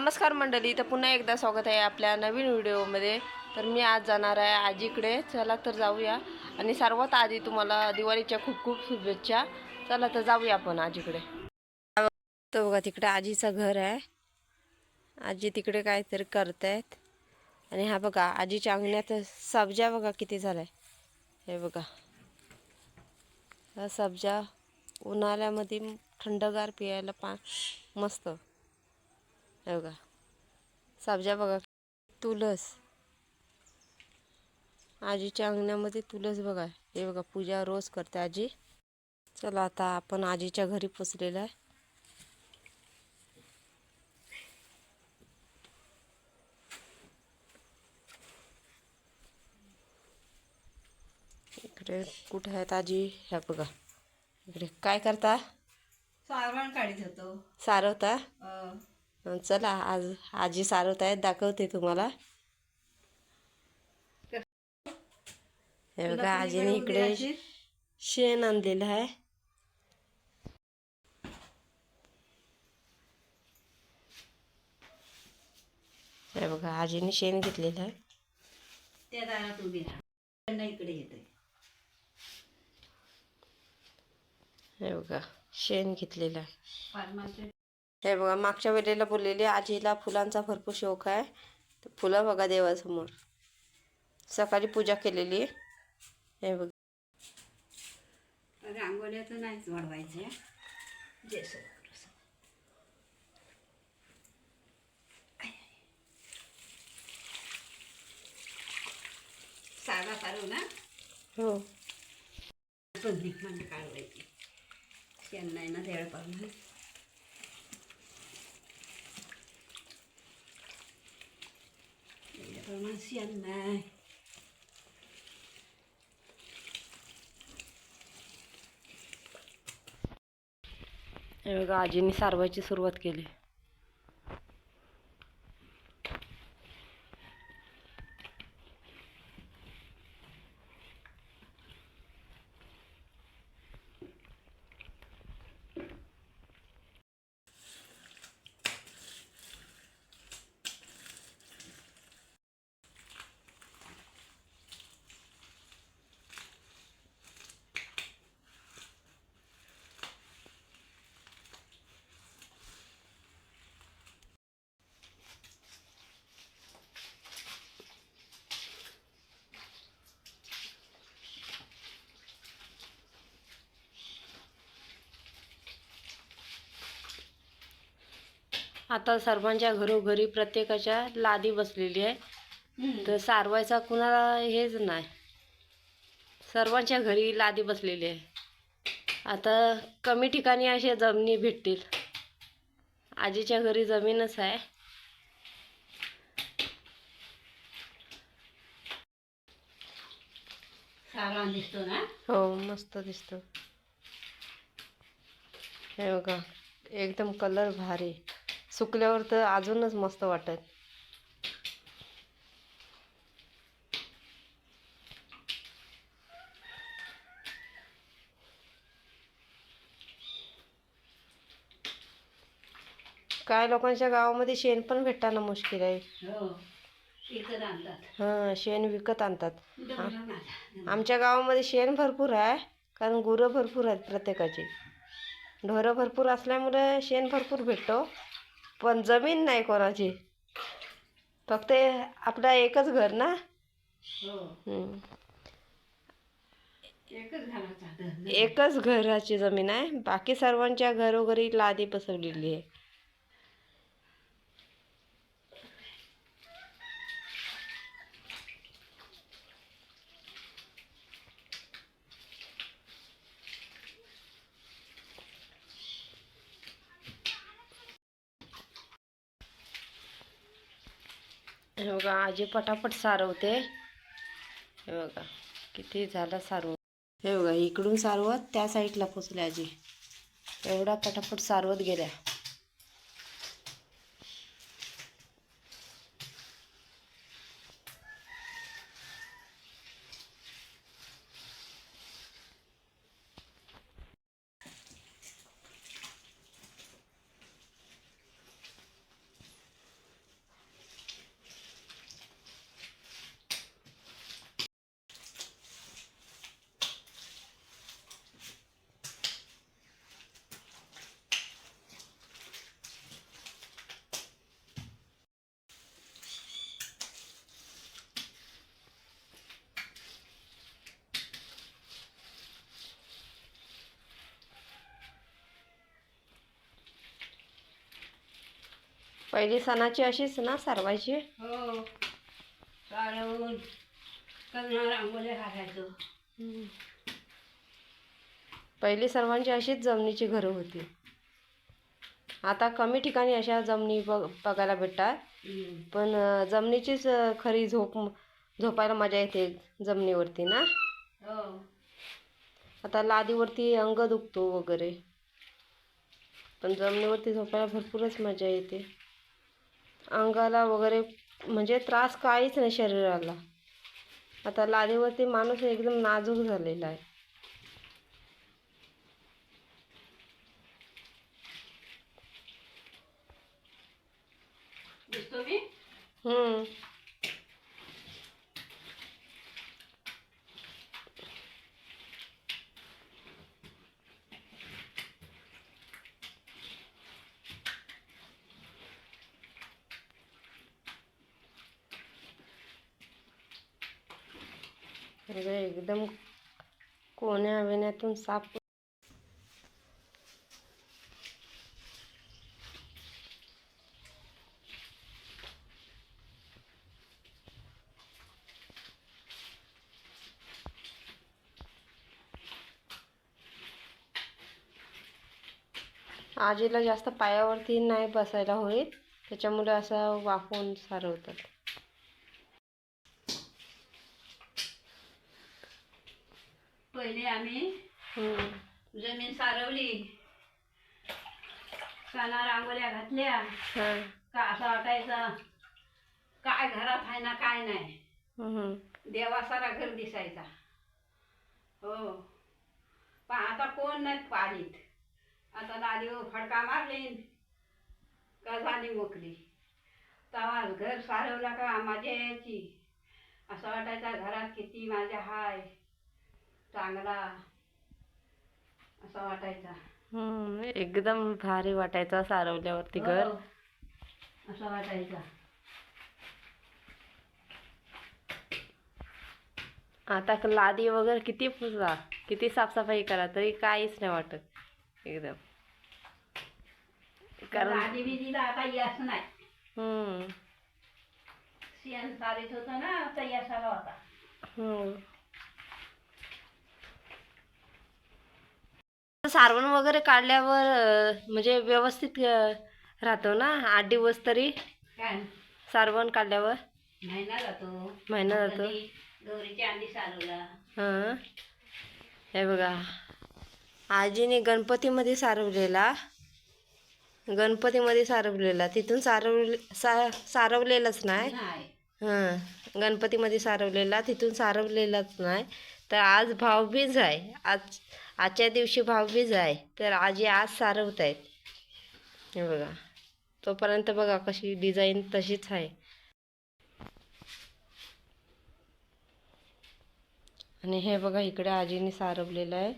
नमस्कार मंडळी तर पुन्हा एकदा स्वागत आहे आपल्या नवीन व्हिडिओमध्ये. तर मी आज जाणार आहे आजीकडे. चला तर जाऊया. आणि सर्वात आधी तुम्हाला दिवाळीच्या खूप खूप शुभेच्छा. चला तर जाऊया आपण आजीकडे. तर बघा तिकडे आजीचं घर आहे. आजी तिकडे काहीतरी आहेत आणि हा बघा आजीच्या अंगण्यात सब्जा बघा किती झालाय. हे बघा. हा सब्जा उन्हाळ्यामध्ये थंडगार पियायला पा मस्त. हे बघा. सब्जा बघा. तुळस आजीच्या अंगणामध्ये तुळस बघा. हे बघा पूजा रोज करते आजी. चला आता आपण आजीच्या घरी पोचलेलो आहे. इकडे कुठे आहेत आजी? ह्या बघा. इकडे काय करता? सारवण काढीत होतो. सारवता? चला आज आजी सारवत आहेत दाखवते तुम्हाला. हे बघा आजीने इकडे? शेण आणलेलं आहे. हे बघा आजीने शेण घेतलेलं आहे. त्या दारात उभी इकडे येते. हे बघा शेण घेतलेलं आहे. हे बघा मागच्या वेळेला बोललेली आजीला फुलांचा भरपूर शौक आहे. तर फुलं बघा देवासमोर. सकाळी पूजा केलेली. आहे हे बघ. रांगोळ्याचं नाहीच वाढवायचं जे साधा सारू ना? हो. म्हणजे काढवायची. शेण नाही ना देळ पाहून. प्रमाण शेण नाही हे बघा आजींनी सारवायची सुरुवात केली. आता सर्वांच्या घरोघरी प्रत्येकाच्या लादी बसलेली आहे. तर सारवायचा कुणाला हेच नाही. सर्वांच्या घरी लादी बसलेली आहे. आता कमी ठिकाणी अशा जमिनी भेटतील. आजीच्या घरी जमीनच आहे. दिसतो ना? हो मस्त दिसतं. हे बघा एकदम कलर भारी. सुकल्यावर तर अजूनच मस्त वाटत. काय लोकांच्या गावामध्ये शेण पण भेटताना मुश्किल आहे. हो हां शेण विकत आणतात. आमच्या गावामध्ये शेण भरपूर आहे कारण गुरं भरपूर आहेत प्रत्येकाची. ढोरं भरपूर असल्यामुळे शेण भरपूर भेटतो. पण जमीन नाही कोणाची. फक्त आपलं एकच घर ना? हो. हम्म. एकच घालायचा. एकच घराची जमीन आहे. बाकी सर्वांच्या घरोघरी लादी बसवलेली आहे. हे बघा आजी पटापट सारवते. हे बघा किती झालं सारव हे बघा इकडून सारवत त्या साईडला पोचल्या आजी. एवढा पटापट सारवत गेल्या. पहिली सणाची अशीच ना सारवायची हो. सारवून करणं रांगोळ्या घालायचो. पहिली सर्वांची अशीच जमिनीची घरं होती. आता कमी ठिकाणी अशा जमिनी बघ बघायला भेटतात. पण जमिनीचीच खरी झोप झोपायला मजा येते जमिनीवरती ना? हो. आता लादीवरती अंग दुखतो वगैरे. पण जमिनीवरती झोपायला भरपूरच मजा येते. अंगाला वगैरे म्हणजे त्रास काहीच नाही शरीराला. आता लादीवरती माणूस एकदम नाजूक झालेला आहे. हम्म. सगळं एकदम कोण्या विण्यातून साप आजीला जास्त पायावरती नाही बसायला होईल त्याच्यामुळे असं वाफवून सारवतात. पहिले आम्ही हम्म. जमीन सारवली. काना रांगोळ्या घातल्या. हा. का असं वाटायचं काय घरात आहे ना काय नाही. हम्म. देवा सारा घर दिसायचा. हो. पण आता कोण नाही पाळीत आता दादीवर फडका मारली का झाली मोकली. तेव्हा घर सारवला का माझ्या यायची असं वाटायचं घरात किती माझ्या हाय. चांगला असं वाटायचा हम्म. एकदम भारी वाटायचं सारवल्यावरती घर हो. असं वाटायचं आता क- लादी वगैरे किती पुसा किती साफसफाई करा तरी काहीच नाही वाटत एकदम कारण आधी आता यश नाही हम्म. सारीत होतं ना होता हम्म. सारवण वगैरे काढल्यावर म्हणजे व्यवस्थित राहतो ना? आठ दिवस तरी सारवण काढल्यावर. महिना जातो. महिना जातो. सारवला. हां. हे बघा. आजीने गणपतीमध्ये सारवलेला गणपतीमध्ये सारवलेला. तिथून सारवले सा सारवलेलंच नाही. नाही. हां. गणपतीमध्ये सारवलेला तिथून सारवलेलाच नाही. तर आज भावबीज आहे. आज आजच्या दिवशी भावबीज आहे. तर आजी आज सारवत आहेत. हे बघा. तोपर्यंत बघा कशी डिझाईन तशीच आहे. आणि हे बघा इकडे आजीने सारवलेलं आहे.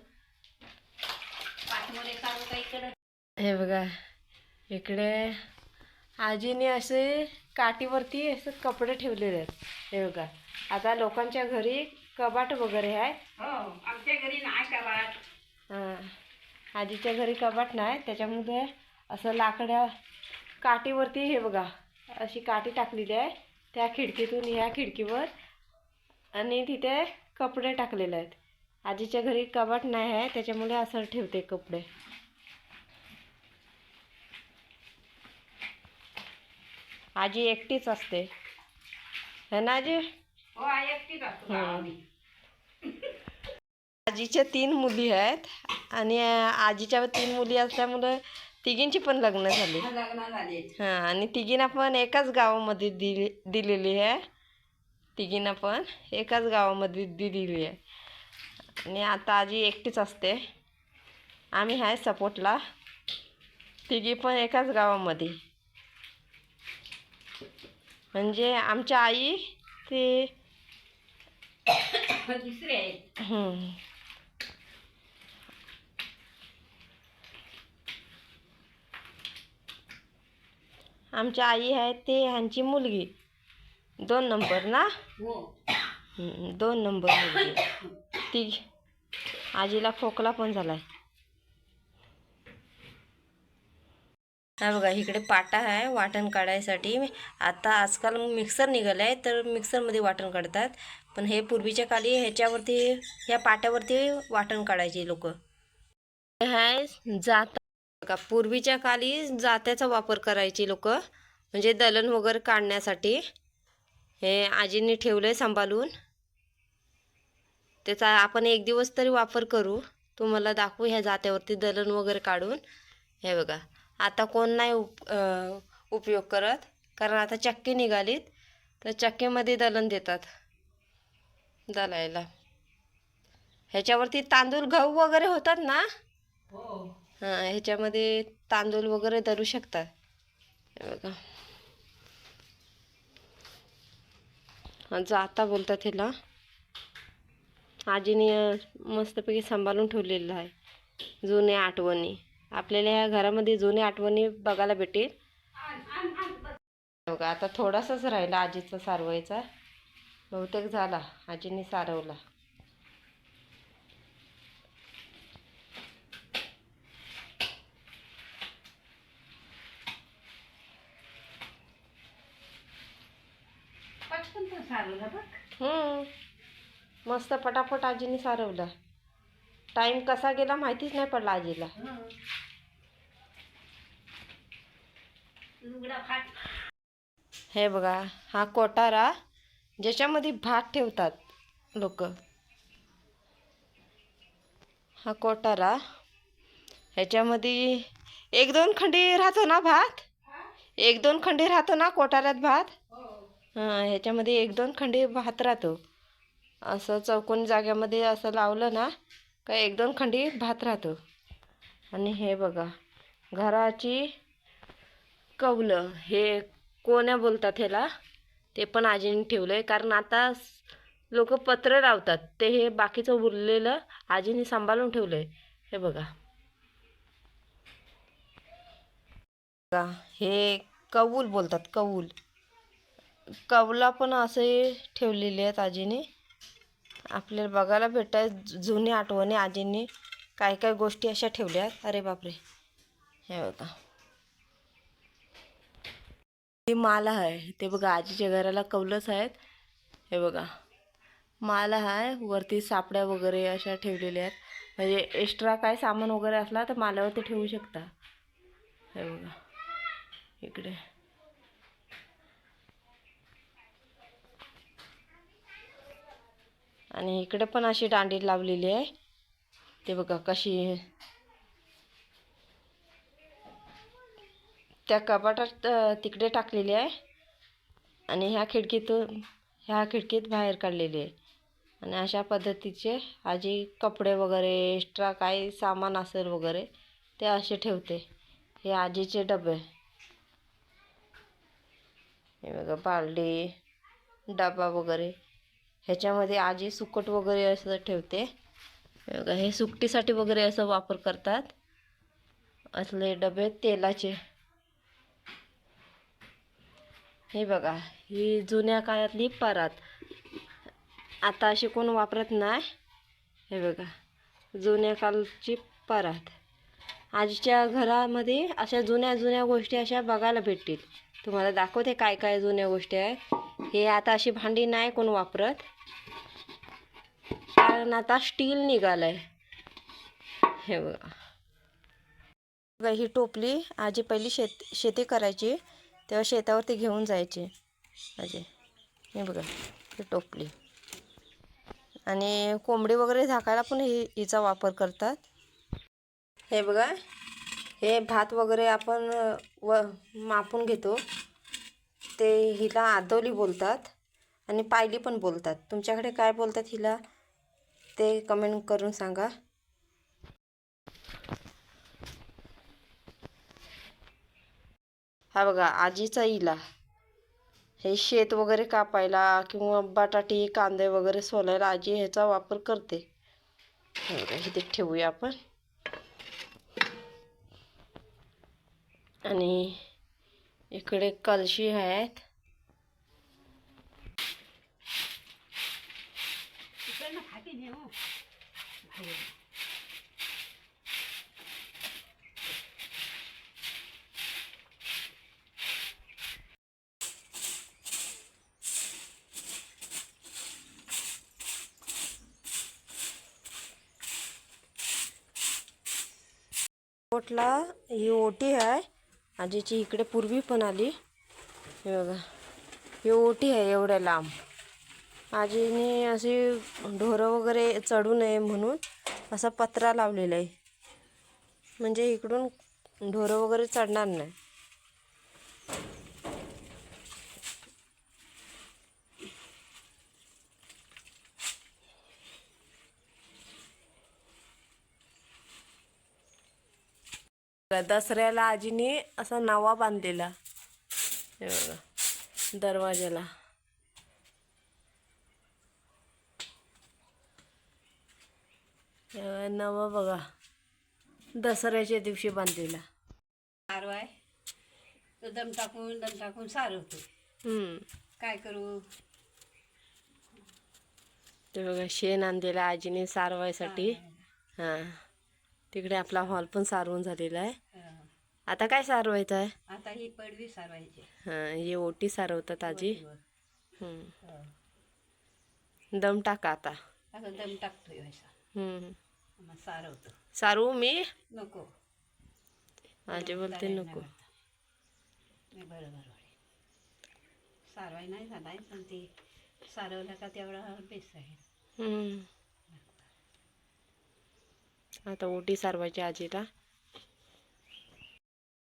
हे बघा. इकडे आजीने असे काठीवरती असे कपडे ठेवलेले आहेत. हे बघा. आता लोकांच्या घरी कबाट वगैरे आहे. हो आमच्या घरी नाही कबाट. हां. आजीच्या घरी कबाट नाही त्याच्यामध्ये असं लाकड्या काठीवरती हे बघा अशी काठी टाकलेली आहे. त्या खिडकीतून ह्या खिडकीवर आणि तिथे कपडे टाकलेले आहेत. आजीच्या घरी कबाट नाही आहे त्याच्यामुळे असं ठेवते कपडे. आजी एकटीच असते. है ना आजी? हो आई एकटीच असतो. आजीच्या तीन मुली आहेत आणि आजीच्या तीन मुली असल्यामुळं तिघींची पण लग्न झाली. हां आणि तिघींना पण एकाच गावामध्ये दिली दिलेली आहे. तिघींना पण एकाच गावामध्ये दिलेली आहे. आणि आता आजी एकटीच असते. आम्ही आहे सपोर्टला. तिघी पण एकाच गावामध्ये. म्हणजे आमच्या आई ते दुसरे आमच्या आई आहे ते ह्यांची मुलगी. दोन नंबर ना? हो. दोन नंबर मुलगी. ती आजीला खोकला पण झालाय. हा बघा इकडे पाटा आहे वाटण काढायसाठी. आता आजकाल मिक्सर निघालं आहे तर मिक्सरमध्ये वाटण काढतात. पण हे पूर्वीच्या काली ह्याच्यावरती ह्या पाट्यावरती वाटण काढायचे लोक. हे आहे जात का पूर्वीच्या काली जात्याचा वापर करायची लोक. म्हणजे दलन वगैरे काढण्यासाठी. हे आजींनी ठेवलं आहे सांभाळून. त्याचा आपण एक दिवस तरी वापर करू. तुम्हाला दाखवू ह्या जात्यावरती दलन वगैरे काढून. हे बघा आता कोण नाही उप उपयोग करत. कारण आता चक्की निघालीत तर चक्कीमध्ये दलन देतात. दलायला. ह्याच्यावरती तांदूळ गहू वगैरे होतात ना? हो. ह्याच्यामध्ये तांदूळ वगैरे धरू शकतात बघा. जाता बोलतात ह्याला आजीने मस्तपैकी सांभाळून ठेवलेलं आहे. जुन्या आठवणी. आपल्याला ह्या घरामध्ये जुन्या आठवणी बघायला भेटेल. बघा आता थोडासाच राहिला आजीचा सारवायचा बहुतेक झाला आजीने सारवला पटकन तर सारवलं बघ. हम्म. मस्त पटापट आजीने सारवला. टाइम कसा गेला माहितीच नाही पडला आजीला. हं. हे बघा हा कोटारा ज्याच्यामध्ये भात ठेवतात लोक. हा कोटारा ह्याच्यामध्ये एक दोन खंडी राहतो ना भात? एक दोन खंडी राहतो ना कोटाऱ्यात भात? ह्याच्यामध्ये एक दोन खंडी भात राहतो. असं चौकोनी जाग्यामध्ये असं लावलं ना का एक दोन खंडी भात राहतो. आणि हे बघा घराची कौलं हे कोण्या बोलतात ह्याला? ते पण आजीने ठेवलं आहे कारण आता लोक पत्र लावतात. ते हे बाकीचं उरलेलं आजीने सांभाळून ठेवलं आहे हे बघा. बघा, हे कौल बोलतात कौल. कौला पण असे ठेवलेले आहेत आजीने. आपल्याला बघायला भेटाय जुनी आठवणी आजींनी काय काय गोष्टी अशा ठेवल्या आहेत. अरे बापरे. हे बघा. ही माला आहे. ते बघा आजीच्या घराला कौलच आहेत. हे बघा. माला आहे. वरती सापड्या वगैरे अशा ठेवलेल्या आहेत. म्हणजे एक्स्ट्रा काय सामान वगैरे असला तर माल्यावरती ठेवू शकता. हे बघा. इकडे. आणि इकडे पण अशी दांडी लावलेली आहे. ते बघा कशी त्या कपाटात तिकडे टाकलेली आहे. आणि ह्या खिडकीतून ह्या खिडकीत बाहेर काढलेली आहे. आणि अशा पद्धतीचे आजी कपडे वगैरे एक्स्ट्रा काही सामान असेल वगैरे ते असे ठेवते. हे आजीचे डबे. हे बघा बालडी डबा वगैरे. ह्याच्यामध्ये आजी सुकट वगैरे असं ठेवते. हे बघा हे सुकटीसाठी वगैरे असं वापर करतात. असले डबे तेलाचे. हे बघा ही जुन्या काळातली परात. आता अशी कोण वापरत नाही. हे बघा जुन्या काळची परात. आजच्या घरामध्ये अशा जुन्या जुन्या गोष्टी अशा बघायला भेटतील. तुम्हाला दाखवते काय काय जुन्या गोष्टी आहेत. हे आता अशी भांडी नाही कोण वापरत. कारण आता स्टील निघालं आहे हे बघा. बघा ही टोपली आजी पहिली शेत शेती करायची तेव्हा शेतावरती घेऊन जायची. आजी हे बघा ही टोपली. आणि कोंबडी वगैरे झाकायला पण ही हिचा वापर करतात. हे बघा हे भात वगैरे आपण व मापून घेतो. ते हिला आदवली बोलतात आणि पायली पण बोलतात. तुमच्याकडे काय बोलतात हिला? ते कमेंट करून सांगा. हा बघा आजीचा इला. हे शेत वगैरे कापायला किंवा बटाटी कांदे वगैरे सोलायला आजी ह्याचा वापर करते. हे इथे ठेवूया आपण. आणि इकडे कलशी आहेत. पोटला ही ओटी आहे. आजीची इकडे पूर्वी पण आली. हे बघा. ही ओटी आहे एवढ्या लांब. आजीने अशी ढोरं वगैरे चढू नये म्हणून असा पत्रा लावलेला आहे. म्हणजे इकडून ढोरं वगैरे चढणार नाही. दसऱ्याला आजीने असा नवा बांधलेला. हे बघा दरवाजाला नवा बघा दसऱ्याच्या दिवशी बांधलेला. सारू आहे. तो दम टाकून दम टाकून सारवतो हम्म. काय करू? ते बघा शेण आणलेलं आजीने सारवायसाठी. हां. तिकडे आपला हॉल पण सारवून झालेला आहे. आता काय सारवायचं आहे आता ही पडवी सारवायची. हां हे ओटी सारवतात आजी. दम टाका आता. दम टाकतोय व्हायचा. सारवतो. सारवू मी? नको. आजी बोलते नको. मी बरोबर सारवाई नाही झालाय पण ते सारवलं का तेवढा बेस आहे. हम्म. आता ओटी सारवायची आजीला.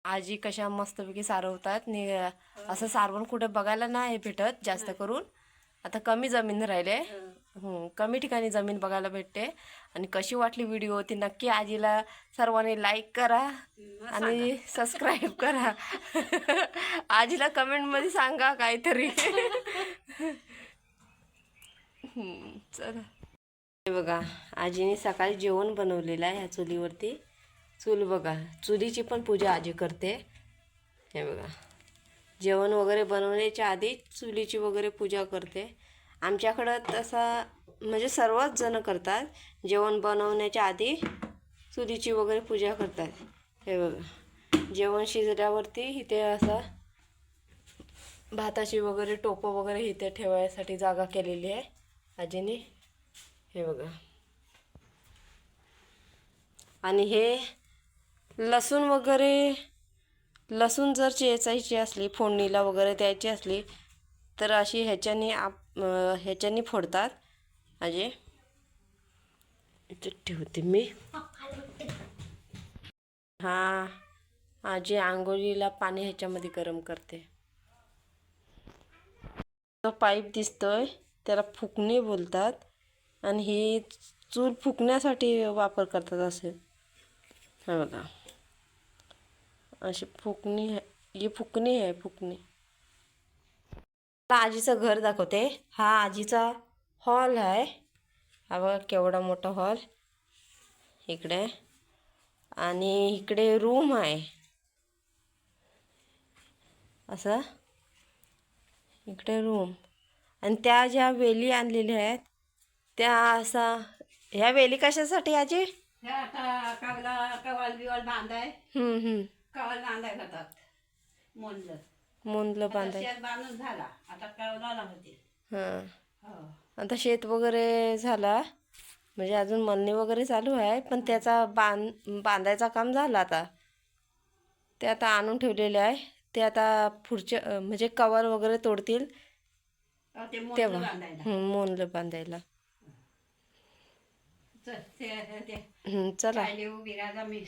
आजी कशा मस्तपैकी सारवतात नि असं सारवण कुठे बघायला नाही भेटत जास्त करून. आता कमी जमीन राहिले. हम्म, कमी ठिकाणी जमीन बघायला भेटते. आणि कशी वाटली व्हिडिओ ती नक्की आजीला सर्वांनी लाईक करा आणि सबस्क्राईब करा. आजीला कमेंटमध्ये सांगा काहीतरी. हम्म, चला. बघा आजीने सकाळी जेवण बनवलेलं आहे ह्या चुलीवरती. चूल बघा चुलीची पण पूजा आजी करते. हे बघा जेवण वगैरे बनवण्याच्या आधी चुलीची वगैरे पूजा करते. आमच्याकडं तसा म्हणजे सर्वच जण करतात. जेवण बनवण्याच्या आधी चुलीची वगैरे पूजा करतात. हे बघा जेवण शिजल्यावरती इथे असं भाताची वगैरे टोपं वगैरे इथे ठेवायसाठी जागा केलेली आहे आजीने. हे बघा. आणि हे लसूण वगैरे लसूण जर चेचायची असली फोडणीला वगैरे द्यायची असली तर अशी ह्याच्याने आप ह्याच्याने फोडतात. आजी इथे ठेवते मी. हा आजी आंघोळीला पाणी ह्याच्यामध्ये गरम करते. तो पाईप दिसतोय त्याला फुकणे बोलतात. आणि ही चूल फुकण्यासाठी वापर करतात असे. हे बघा. अशी फुकणी आहे. ही फुकणी आहे फुकणी. आजीचं घर दाखवते. हा आजीचा हॉल आहे. हा बघा केवढा मोठा हॉल. इकडे. आणि इकडे रूम आहे. असं. इकडे रूम. आणि त्या ज्या वेली आणलेल्या आहेत त्या असा ह्या वेली कशासाठी आजी? हे आता कवला कवाल बिवाल बांधाय. हम्म हम्म. कवाल बांधाय जातात मोनलं मुंदलं आता बांधाय. शेत बांधून झाला. आता कवलाला होते हां. हो. आता शेत वगैरे झाला. म्हणजे अजून मळणी वगैरे चालू आहे पण त्याचा बांध बांधायचा काम झालं आता. ते आता आणून ठेवलेले आहे. ते आता पुढच्या अं, म्हणजे कवर वगैरे तोडतील अहो, ते मोनलं तेव्हा. बांधायला. मोनलं बांधायला. चल उभी राजा मी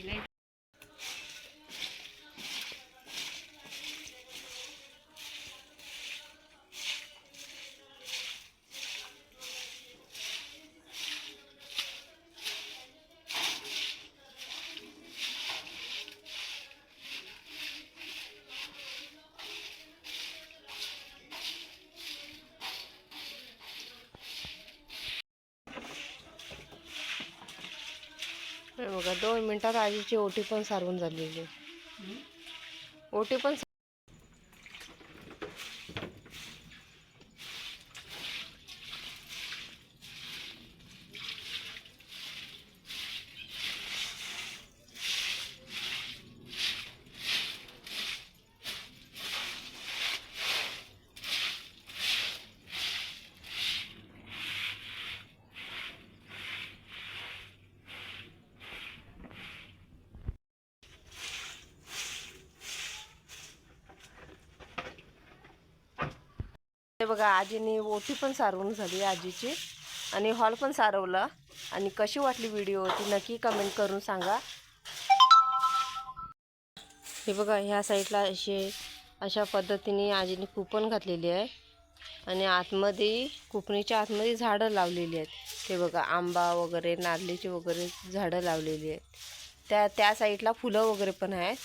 सा- बघा दोन मिनिटात आजीची ओटी पण सारवून झालेली आहे. ओटी पण बघा आजीने ओटी पण सारवून झाली आजीची. आणि हॉल पण सारवला. आणि कशी वाटली व्हिडिओ ती नक्की कमेंट करून सांगा. हे बघा ह्या साईडला असे अशा पद्धतीने आजीने कुपन घातलेली आहे. आणि आतमध्ये कुपणीच्या आतमध्ये झाडं लावलेली आहेत. ते बघा आंबा वगैरे नारळीची वगैरे झाडं लावलेली आहेत. त्या त्या साईडला फुलं वगैरे पण आहेत.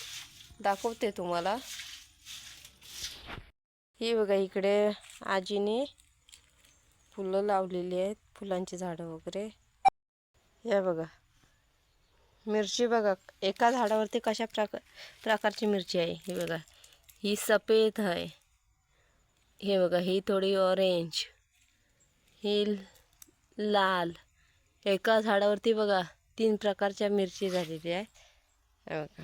दाखवते तुम्हाला. ही बघा इकडे आजीने फुलं लावलेली आहेत फुलांची झाडं वगैरे. या बघा. मिरची बघा एका झाडावरती कशा प्रकार प्रकारची मिरची आहे ही बघा. ही सफेद आहे. हे बघा ही थोडी ऑरेंज ही लाल. एका झाडावरती बघा तीन प्रकारच्या मिरची झालेली आहे. हे बघा.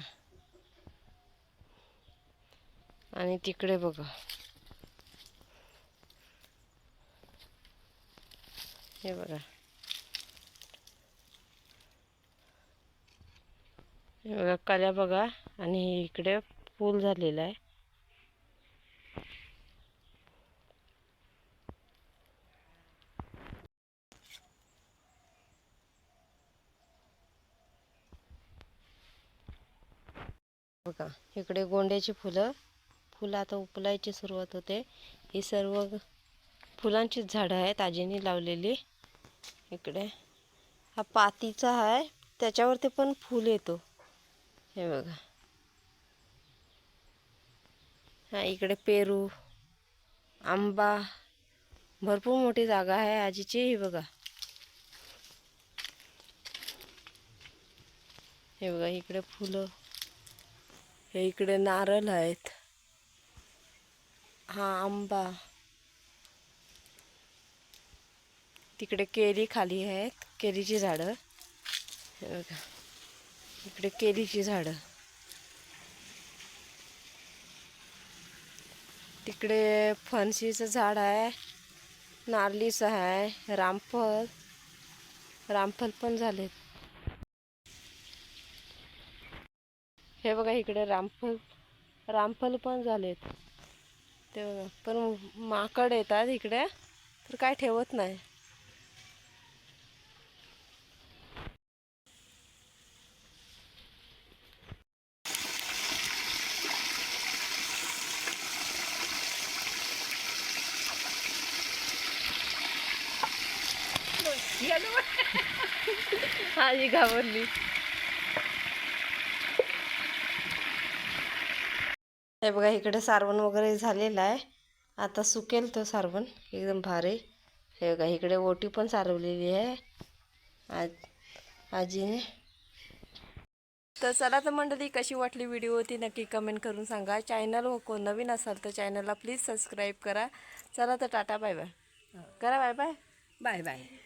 आणि तिकडे बघा. हे बघा. हे बघा कल्या बघा आणि इकडे फूल झालेलं आहे. बघा इकडे गोंड्याची फुलं. फुलं आता उपलायची सुरुवात होते. ही सर्व फुलांचीच झाडं आहेत आजीने लावलेली. इकडे. हा पातीचा आहे त्याच्यावरती पण फूल येतो. हे बघा. हा इकडे पेरू आंबा. भरपूर मोठी जागा आहे आजीची ही बघा. हे बघा इकडे फुलं. हे इकडे नारळ आहेत. हा आंबा. तिकडे केरी खाली आहेत केरीची झाडं. हे बघा. इकडे केळीची झाडं. तिकडे फणसीचं झाड आहे नारलीचं आहे रामफल. रामफल पण झालेत. हे बघा इकडे रामफल रामफल पण झालेत. ते बघा. पण माकड येतात इकडे तर काय ठेवत नाही. आजी घाबरली. हे बघा इकडे सारवण वगैरे झालेलं आहे. आता सुकेल तो सारवण एकदम भारी. हे बघा इकडे ओटी पण सारवलेली आहे. आज आजीने. तर चला तर मंडळी कशी वाटली व्हिडिओ ती नक्की कमेंट करून सांगा. चॅनल व कोण नवीन असाल तर चॅनलला प्लीज सबस्क्राईब करा. चला तर टाटा बाय बाय करा बाय बाय बाय बाय